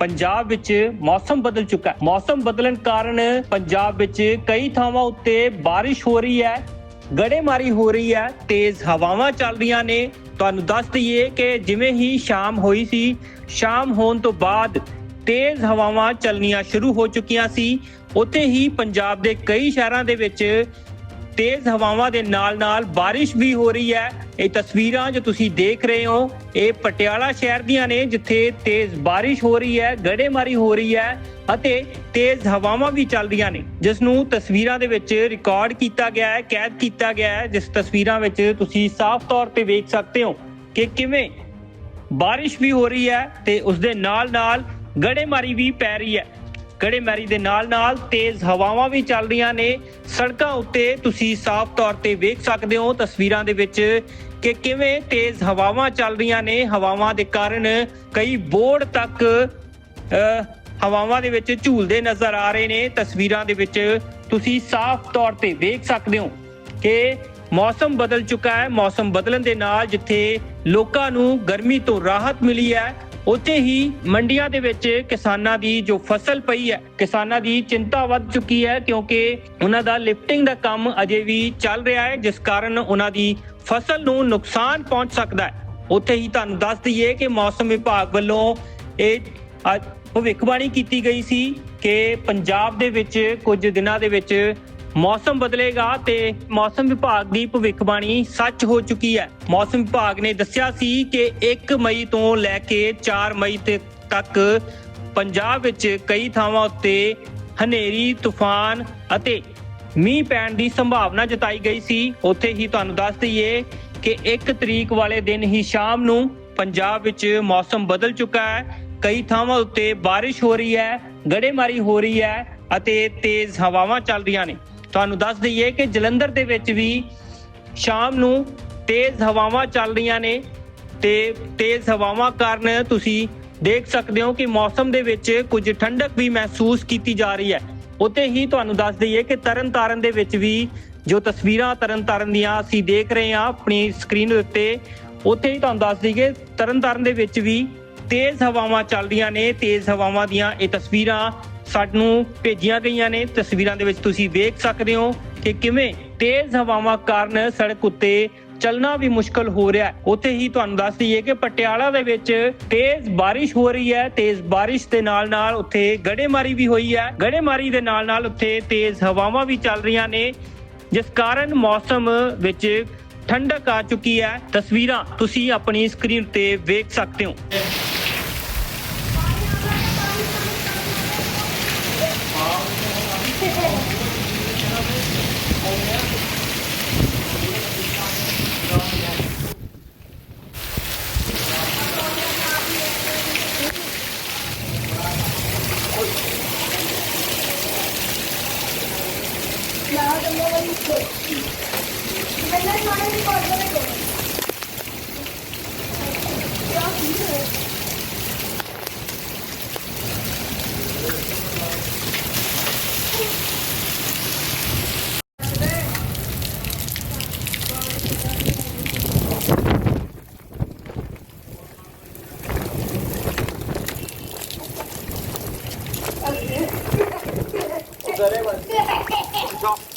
ਪੰਜਾਬ ਵਿੱਚ ਮੌਸਮ ਬਦਲ ਚੁੱਕਾ ਹੈ। ਮੌਸਮ ਬਦਲਣ ਕਾਰਨ ਪੰਜਾਬ ਵਿੱਚ ਕਈ ਥਾਵਾਂ ਉੱਤੇ ਬਾਰਿਸ਼ ਹੋ ਰਹੀ ਹੈ, ਗੜੇਮਾਰੀ ਹੋ ਰਹੀ ਹੈ, ਤੇਜ਼ ਹਵਾਵਾਂ ਚੱਲ ਰਹੀਆਂ ਨੇ। ਤੁਹਾਨੂੰ ਦੱਸ ਦਈਏ ਕਿ ਜਿਵੇਂ ਹੀ ਸ਼ਾਮ ਹੋਈ ਸੀ, ਸ਼ਾਮ ਹੋਣ ਤੋਂ ਬਾਅਦ ਤੇਜ਼ ਹਵਾਵਾਂ ਚੱਲਣੀਆਂ ਸ਼ੁਰੂ ਹੋ ਚੁੱਕੀਆਂ ਸੀ। ਉੱਥੇ ਹੀ ਪੰਜਾਬ ਦੇ ਕਈ ਸ਼ਹਿਰਾਂ ਦੇ ਵਿੱਚ ਤੇਜ਼ ਹਵਾਵਾਂ ਦੇ ਨਾਲ-ਨਾਲ ਬਾਰਿਸ਼ ਵੀ ਹੋ ਰਹੀ ਹੈ। ਇਹ ਤਸਵੀਰਾਂ ਜੋ ਤੁਸੀਂ ਦੇਖ ਰਹੇ ਹੋ, ਇਹ ਪਟਿਆਲਾ ਸ਼ਹਿਰ ਦੀਆਂ ਨੇ ਜਿੱਥੇ ਤੇਜ਼ ਬਾਰਿਸ਼ ਹੋ ਰਹੀ ਹੈ, ਗੜੇਮਾਰੀ ਹੋ ਰਹੀ ਹੈ ਅਤੇ ਤੇਜ਼ ਹਵਾਵਾਂ ਵੀ ਚੱਲ ਰਹੀਆਂ ਨੇ। ਜਿਸ ਨੂੰ ਤਸਵੀਰਾਂ ਦੇ ਵਿੱਚ ਰਿਕਾਰਡ ਕੀਤਾ ਗਿਆ ਹੈ, ਕੈਦ ਕੀਤਾ ਗਿਆ ਹੈ। ਜਿਸ ਤਸਵੀਰਾਂ ਵਿੱਚ ਤੁਸੀਂ ਸਾਫ਼ ਤੌਰ ਤੇ ਵੇਖ ਸਕਦੇ ਹੋ ਕਿ ਕਿਵੇਂ ਬਾਰਿਸ਼ ਵੀ ਹੋ ਰਹੀ ਹੈ ਤੇ ਉਸ ਦੇ ਨਾਲ-ਨਾਲ ਗੜੇਮਾਰੀ ਵੀ ਪੈ ਰਹੀ ਹੈ। ਗੜੇਮਾਰੀ ਦੇ ਨਾਲ-ਨਾਲ ਤੇਜ਼ ਹਵਾਵਾਂ ਵੀ ਚੱਲ ਰਹੀਆਂ ਨੇ। ਸੜਕਾਂ ਉੱਤੇ ਤੁਸੀਂ ਸਾਫ਼ ਤੌਰ ਤੇ ਵੇਖ ਸਕਦੇ ਹੋ ਤਸਵੀਰਾਂ ਦੇ ਵਿੱਚ ਕਿ ਕਿਵੇਂ ਤੇਜ਼ ਹਵਾਵਾਂ ਚੱਲ ਰਹੀਆਂ ਨੇ। ਹਵਾਵਾਂ ਦੇ ਕਾਰਨ ਕਈ ਬੋਰਡ ਤੱਕ ਅ, ਹਵਾਵਾਂ ਦੇ ਵਿੱਚ ਝੂਲਦੇ ਨਜ਼ਰ ਆ ਰਹੇ ਨੇ। ਤਸਵੀਰਾਂ ਦੇ ਵਿੱਚ ਤੁਸੀਂ ਸਾਫ਼ ਤੌਰ ਤੇ ਵੇਖ ਸਕਦੇ ਹੋ ਕਿ ਮੌਸਮ ਬਦਲ ਚੁੱਕਾ ਹੈ। ਮੌਸਮ ਬਦਲਣ ਦੇ ਨਾਲ ਜਿੱਥੇ ਲੋਕਾਂ ਨੂੰ ਗਰਮੀ ਤੋਂ ਰਾਹਤ ਮਿਲੀ ਹੈ ਉੱਥੇ ਹੀ ਮੰਡੀਆਂ ਦੇ ਵਿੱਚ ਕਿਸਾਨਾਂ ਦੀ ਜੋ ਫਸਲ ਪਈ ਹੈ, ਕਿਸਾਨਾਂ ਦੀ ਚਿੰਤਾ ਵੱਧ ਚੁੱਕੀ ਹੈ ਕਿਉਂਕਿ ਉਹਨਾਂ ਦਾ ਲਿਫਟਿੰਗ ਦਾ ਕੰਮ ਅਜੇ ਵੀ ਚੱਲ ਰਿਹਾ ਹੈ, ਜਿਸ ਕਾਰਨ ਉਹਨਾਂ ਦੀ ਫਸਲ ਨੂੰ ਨੁਕਸਾਨ ਪਹੁੰਚ ਸਕਦਾ ਹੈ। ਉੱਥੇ ਹੀ ਤੁਹਾਨੂੰ ਦੱਸ ਦਈਏ ਕਿ ਮੌਸਮ ਵਿਭਾਗ ਵੱਲੋਂ ਇਹ ਭਵਿੱਖਬਾਣੀ ਕੀਤੀ ਗਈ ਸੀ ਕਿ ਪੰਜਾਬ ਦੇ ਵਿੱਚ ਕੁਝ ਦਿਨਾਂ ਦੇ ਵਿੱਚ ਮੌਸਮ ਬਦਲੇਗਾ ਤੇ ਮੌਸਮ ਵਿਭਾਗ ਦੀ ਭਵਿੱਖਬਾਣੀ ਸੱਚ ਹੋ ਚੁੱਕੀ ਹੈ। ਮੌਸਮ ਵਿਭਾਗ ਨੇ ਦੱਸਿਆ ਸੀ ਕਿ 1 ਮਈ ਤੋਂ ਲੈ ਕੇ 4 ਮਈ ਤੱਕ ਪੰਜਾਬ ਵਿੱਚ ਕਈ ਥਾਵਾਂ ਉੱਤੇ ਹਨੇਰੀ, ਤੂਫਾਨ ਅਤੇ ਮੀਂਹ ਪੈਣ ਦੀ ਸੰਭਾਵਨਾ ਜਤਾਈ ਗਈ ਸੀ। ਉੱਥੇ ਹੀ ਤੁਹਾਨੂੰ ਦੱਸ ਦਈਏ ਕਿ 1 ਤਰੀਕ ਵਾਲੇ ਦਿਨ ਹੀ ਸ਼ਾਮ ਨੂੰ ਪੰਜਾਬ ਵਿੱਚ ਮੌਸਮ ਬਦਲ ਚੁੱਕਾ ਹੈ। ਕਈ ਥਾਵਾਂ ਉੱਤੇ ਬਾਰਿਸ਼ ਹੋ ਰਹੀ ਹੈ, ਗੜੇਮਾਰੀ ਹੋ ਰਹੀ ਹੈ ਅਤੇ ਤੇਜ਼ ਹਵਾਵਾਂ ਚੱਲ ਰਹੀਆਂ ਨੇ। ਤੁਹਾਨੂੰ ਦੱਸ ਦਈਏ ਕਿ ਜਲੰਧਰ ਦੇ ਵਿੱਚ ਵੀ ਸ਼ਾਮ ਨੂੰ ਤੇਜ਼ ਹਵਾਵਾਂ ਚੱਲ ਰਹੀਆਂ ਨੇ ਤੇ ਤੇਜ਼ ਹਵਾਵਾਂ ਕਾਰਨ ਤੁਸੀਂ ਦੇਖ ਸਕਦੇ ਹੋ ਕਿ ਮੌਸਮ ਦੇ ਵਿੱਚ ਕੁਝ ਠੰਡਕ ਵੀ ਮਹਿਸੂਸ ਕੀਤੀ ਜਾ ਰਹੀ ਹੈ। ਉੱਥੇ ਹੀ ਤੁਹਾਨੂੰ ਦੱਸ ਦਈਏ ਕਿ ਤਰਨਤਾਰਨ ਦੇ ਵਿੱਚ ਵੀ ਜੋ ਤਸਵੀਰਾਂ ਤਰਨਤਾਰਨ ਦੀਆਂ ਅਸੀਂ ਦੇਖ ਰਹੇ ਹਾਂ ਆਪਣੀ ਸਕਰੀਨ ਦੇ ਉੱਤੇ, ਉੱਥੇ ਹੀ ਤੁਹਾਨੂੰ ਦੱਸ ਦਈਏ ਤਰਨਤਾਰਨ ਦੇ ਵਿੱਚ ਵੀ ਤੇਜ਼ ਹਵਾਵਾਂ ਚੱਲਦੀਆਂ ਨੇ, ਤੇਜ਼ ਹਵਾਵਾਂ ਦੀਆਂ ਇਹ ਤਸਵੀਰਾਂ ਸਾਨੂੰ ਭੇਜੀਆਂ ਗਈਆਂ ਨੇ। ਤਸਵੀਰਾਂ ਦੇ ਵਿੱਚ ਤੁਸੀਂ ਵੇਖ ਸਕਦੇ ਹੋ ਕਿ ਕਿਵੇਂ ਤੇਜ਼ ਹਵਾਵਾਂ ਕਾਰਨ ਸੜਕ ਉੱਤੇ ਚੱਲਣਾ ਵੀ ਮੁਸ਼ਕਲ ਹੋ ਰਿਹਾ ਉੱਥੇ ਹੀ ਤੁਹਾਨੂੰ ਦੱਸ ਦਈਏ ਕਿ ਪਟਿਆਲਾ ਦੇ ਵਿੱਚ ਤੇਜ਼ ਬਾਰਿਸ਼ ਹੋ ਰਹੀ ਹੈ। ਤੇਜ਼ ਬਾਰਿਸ਼ ਦੇ ਨਾਲ ਨਾਲ ਉੱਥੇ ਗੜੇਮਾਰੀ ਵੀ ਹੋਈ ਹੈ। ਗੜੇਮਾਰੀ ਦੇ ਨਾਲ ਨਾਲ ਉੱਥੇ ਤੇਜ਼ ਹਵਾਵਾਂ ਵੀ ਚੱਲ ਰਹੀਆਂ ਨੇ। ਜਿਸ ਕਾਰਨ ਮੌਸਮ ਵਿੱਚ ਠੰਡਕ ਆ ਚੁੱਕੀ ਹੈ। ਤਸਵੀਰਾਂ ਤੁਸੀਂ ਆਪਣੀ ਸਕਰੀਨ ਤੇ ਵੇਖ ਸਕਦੇ ਹੋ। Daremos.